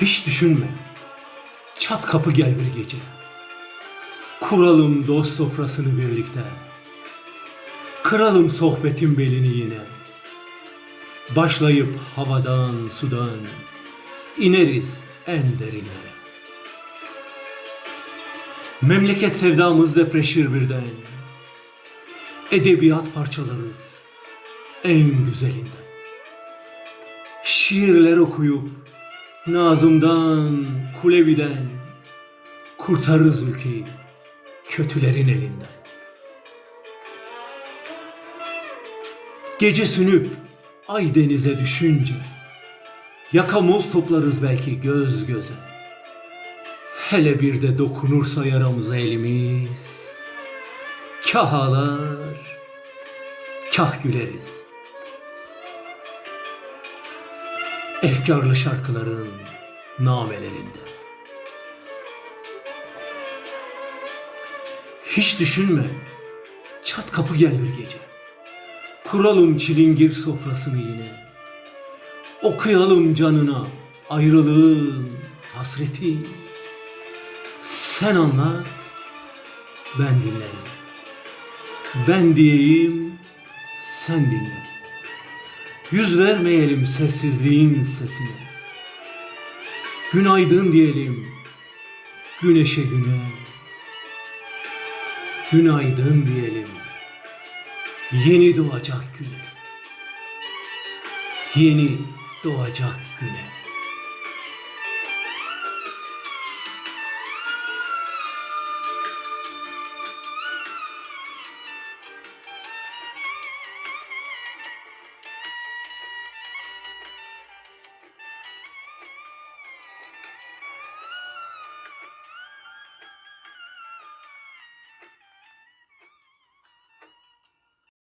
Hiç düşünme. Çat kapı gel bir gece. Kuralım dost sofrasını birlikte. Kıralım sohbetin belini yine. Başlayıp havadan sudan ineriz en derinlere. Memleket sevdamız depreşir birden. Edebiyat parçalarız en güzelinden. Şiirler okuyup Nazım'dan, Kulevi'den kurtarırız ülkeyi kötülerin elinden. Gece sünüp ay denize düşünce yakamoz toplarız belki göz göze. Hele bir de dokunursa yaramıza elimiz kah ağlar kah güleriz. Efkarlı şarkıların namelerinde. Hiç düşünme, çat kapı gel bir gece. Kuralım çilingir sofrasını yine. Okuyalım canına ayrılığın hasreti. Sen anlat, ben dinlerim. Ben diyeyim, sen dinle. Yüz vermeyelim sessizliğin sesine. Günaydın diyelim güneşe güne. Günaydın diyelim yeni doğacak güne. Yeni doğacak güne.